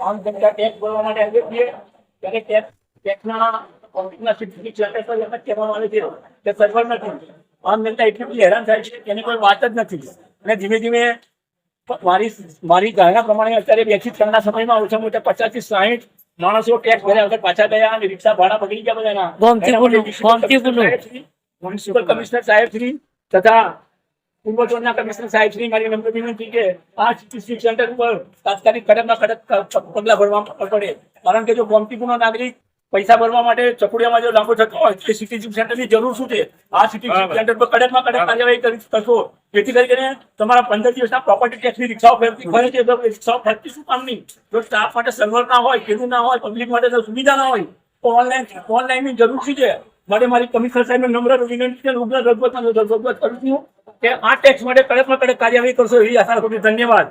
આમ જનતા ટેક્સ ભરવા માટે આવીએ છીએ ત્યારે ટેક્સ ટેક્સના કોમ્પ્યુટરના સિટી તો એમ જ કહેવામાં આવે છે કે સર્વર નથી. આમ જનતા એટલી બધી હેરાન થાય છે એની કોઈ વાત જ નથી. અને ધીમે ધીમે મારી મારી ધારણા પ્રમાણે અત્યારે બેથી ત્રણના સમયમાં ઓછામાં ઓછા પચાસથી સાહીઠ માણસો ટેક્સ ભર્યા વગર પાછા ગયા અને રિક્ષા ભાડા બગડી ગયા બધાના. મ્યુનિસિપલ કમિશનર સાહેબ શ્રી તથા પૂર્વ કમિશનર સાહેબ શ્રી મારી નમ્ર વિનંતી કે આ સીટી સેન્ટર ઉપર તાત્કાલિક કડકમાં કડક પગલાં ભરવા પડે. કારણ કે જો ગોમતીપૂર્ણ નાગરિક પૈસા ભરવા માટે ચકુડિયામાં જો લાંબો થતો હોય તો સિટી સેન્ટરની જરૂર શું છે? આ સિટી સેન્ટર પર કડકમાં કડક કાર્યવાહી કરી થશો. જેથી કરીને તમારા પંદર દિવસના પ્રોપર્ટી ટેક્સની રિક્ષાઓ ફેરતી ફરે છે. રિક્ષાઓ ફરતી શું કામની? જો સ્ટાફ માટે સર્વર ના હોય કેવું ના હોય પબ્લિક માટે સુવિધા ના હોય તો ઓનલાઈન ઓનલાઈનની જરૂર શું છે? માટે મારી કમિશનર સાહેબને નમ્ર વિનંતી છે. ઉગ્ર રજૂઆત રજૂઆત કરું છું કે આ ટેક્સ માટે કડકમાં કડક કાર્યવાહી કરશો એવી આશા રાખું છું. ધન્યવાદ.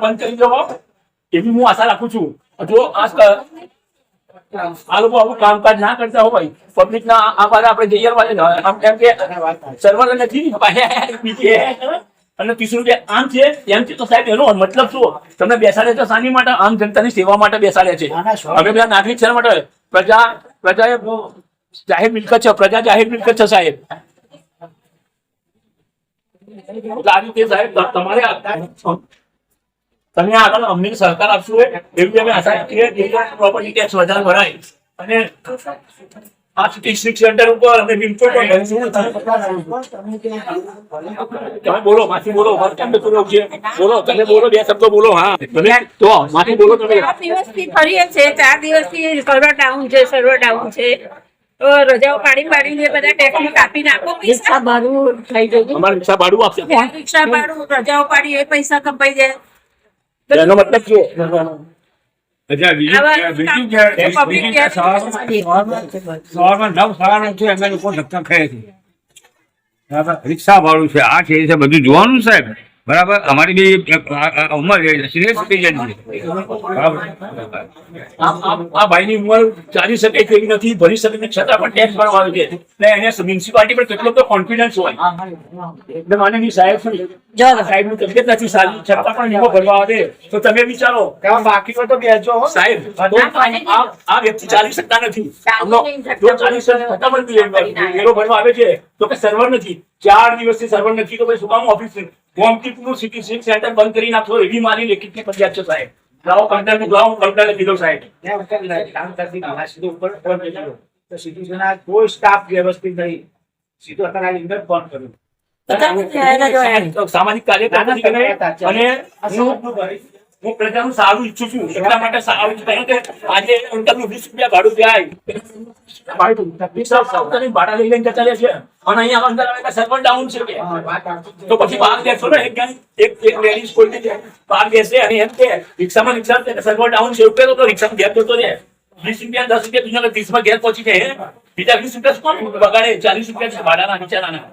બંધ કરી દો એવી હું આશા રાખું છું. જો આ આ લોકો આવું કામકાજ ના કરતા હોય. પબ્લિક ના આ પાસે આપણે જઈએ એમ કે. સર્વર નથી બીજી અને ત્રીસ રૂપિયા આમ છે એમ છે તો સાહેબ એનો મતલબ શું? તમને બેસાડે તો શાની માટે આમ જનતાની સેવા માટે બેસાડે છે. અમે બધા નાગરિક છે માટે. પ્રજા પ્રજા એ જાહેર મિલકત છે પ્રજા જાહેર મિલકત છે સાહેબ. એટલે આ રીતે સાહેબ તમારે તમે આગળ અમને સહકાર આપશો એવી અમે આશા રાખીએ. કે પ્રોપર્ટી ટેક્સ વધારે ભરાય. અને આ સેન્ટર ઉપર અમે બિલકુલ તમે બોલો માથી બોલો. મારે કેમ છે? બોલો તમે બોલો બે શબ્દો બોલો હા. તમે તો માથી બોલો તમે. ચાર દિવસથી ફરીએ છે ચાર દિવસથી સર્વર ડાઉન છે સર્વર ડાઉન છે. રજાઓ પાડી પાડીને બધા ટેક્સ કાપી નાખો પૈસા. ભાડું થઈ ગયું અમારે રિક્ષા ભાડું આપશે. રિક્ષા ભાડું રજાઓ પાડી એ પૈસા કપાઈ જાય. એનો મતલબ શું અચ્છા બીજું બીજું કે બીજું કે સવારમાં? નવ સાડા છે અમે લોકો ધક્કા ખાય છે? રિક્ષા વાળું છે. આ છે બધું જોવાનું સાહેબ. બરાબર? અમારી બી ઉંમર સિનિયર સિટીઝન છે. આ આ- આ ભાઈની ઉંમર ચાલી શકે તેવી નથી ભરી શકે ને છતાં પણ ટેક્સ ભરવા આવે છે. ને એને મ્યુનિસિપાલિટી પર કેટલો તો કોન્ફિડન્સ હોય. એટલે માનનીય સાહેબ સાહેબનું તબિયત નથી સારી છતાં પણ એમાં ભરવા આવે. તો તમે વિચારો. બાકી તો બેસજો સાહેબ આ વ્યક્તિ ચાલી શકતા નથી. ચાલી શકે છતાં પણ ભરવા આવે છે. તો કે સર્વર નથી. ચાર દિવસથી સર્વર નથી તો ભાઈ શું કામ ઓફિસ ગોમતીપુરનું સિટી સિક્સ સેન્ટર બંધ કરી નાખો એવી મારી લેખિતની ફરિયાદ છે સાહેબ. લાવો કંટાળનું લાવો કંટાળે કીધો સાહેબ. કામ કરતી ઉપર તો કોઈ સ્ટાફ વ્યવસ્થિત નહીં. સીધો અત્યારે અંદર ફોન કર્યો. સામાજિક કાર્યકર્તા અને હું પ્રજાનું સારું ઈચ્છું છું. એટલા માટે સારું કારણ કે આજે અંતરનું વીસ રૂપિયા ભાડું જાય. ભાડું રિક્ષા સાવધાની ભાડા લઈ લઈને જતા રહે છે અને અહીંયા અંદર સર્વર ડાઉન છે કે. વાત સાચી. તો પછી બહાર બેસો ને એક એક એક લેડીઝ કોઈ બહાર બેસે અને એમ કે રિક્ષામાં રિક્ષા સર્વર ડાઉન છે. ઉપર તો રિક્ષામાં ઘેર જતો રહે. વીસ રૂપિયા દસ રૂપિયા દુનિયા ત્રીસમાં ઘેર પહોંચી જાય બીજા વીસ રૂપિયા શું બગાડે ચાલીસ રૂપિયા છે ભાડાના બિચારાના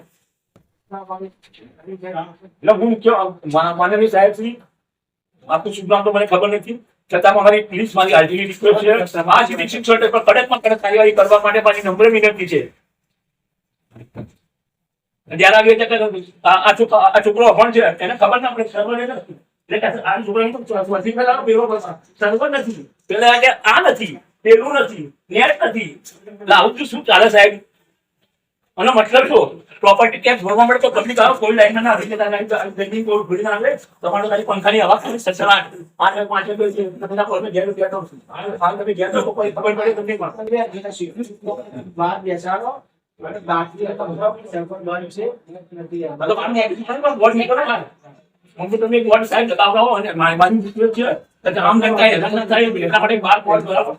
એટલે હું કયો મા- માનનીય સાહેબ શ્રી શુભ નામ તો મને ખબર નથી. છતાં મારી પ્લીઝ મારી હાજરી રિક્વેસ્ટ છે. આ સિટી શિક્ષણ પર કડકમાં કડક કાર્યવાહી કરવા માટે મારી નમ્ર વિનંતી છે. જ્યારે આવી રીતે આ છોકરો અભણ છે. એને ખબર ના પડે સર્વર એટલે આ છોકરાને તો પહેલાનો બેરો બસ સર્વર નથી. પેલા આ નથી, પેલું નથી નેટ નથી. લાવું છું શું ચાલે સાહેબ? અને મતલબ શું? પ્રોપર્ટી ટેક્સ ભરવા માટે તો પબ્લિક આવે કોઈ લાઈન ના આવી ગરમી કોઈ ભૂલી ના આવે. તમારે ખાલી પંખાની હવા ખાલી સસરાટ પાંચ પાંચ રૂપિયા કોઈ ઘેર છું હાલ તમે ઘેર તો કોઈ ખબર પડે તમને બહાર બેસાડો. તો તમે એક વોટ સાહેબ લગાવડાવો અને મારી રિક્વેસ્ટ છે. આમ થાય હેરાન ના થાય. એટલા માટે બાર વોટ બરાબર